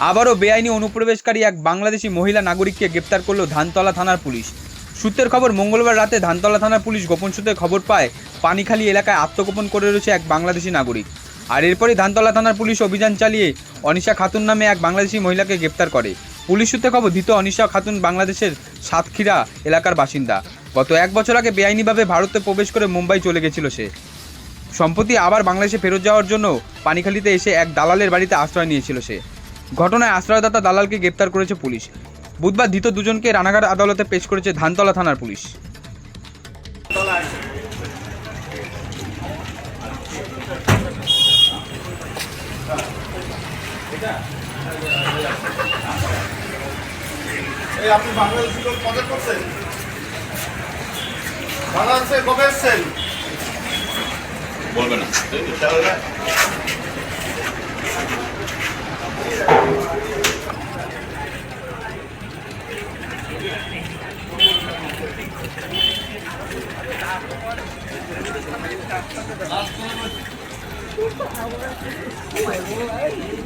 আবারও বেআইনি অনুপ্রবেশকারী এক বাংলাদেশি মহিলা নাগরিককে গ্রেপ্তার করল ধানতলা থানার পুলিশ। সূত্রের খবর, মঙ্গলবার রাতে ধানতলা থানার পুলিশ গোপন সূত্রে খবর পায়, পানিখালি এলাকায় আত্মগোপন করে রয়েছে এক বাংলাদেশি নাগরিক। আর এরপরই ধানতলা থানার পুলিশ অভিযান চালিয়ে অনিশা খাতুন নামে এক বাংলাদেশি মহিলাকে গ্রেপ্তার করে। পুলিশ সূত্রে খবর, ধৃত অনিশা খাতুন বাংলাদেশের সাতক্ষীরা এলাকার বাসিন্দা। গত এক বছর আগে বেআইনিভাবে ভারতে প্রবেশ করে মুম্বাই চলে গেছিল সে। সম্প্রতি আবার বাংলাদেশে ফেরত যাওয়ার জন্য পানিখালিতে এসে এক দালালের বাড়িতে আশ্রয় নিয়েছিল সে। ঘটনায় আশ্রয়দাতা দালালকে গ্রেপ্তার করেছে পুলিশ। বুধবার ধৃত দুজনকে রানাঘাট আদালতে পেশ করেছে ধানতলা থানার পুলিশ। আপনি বাংলাদেশি লোক মজা করছেন? বাংলাদেশে কবে এসছেন? বলবে না। Last one. Oh my God.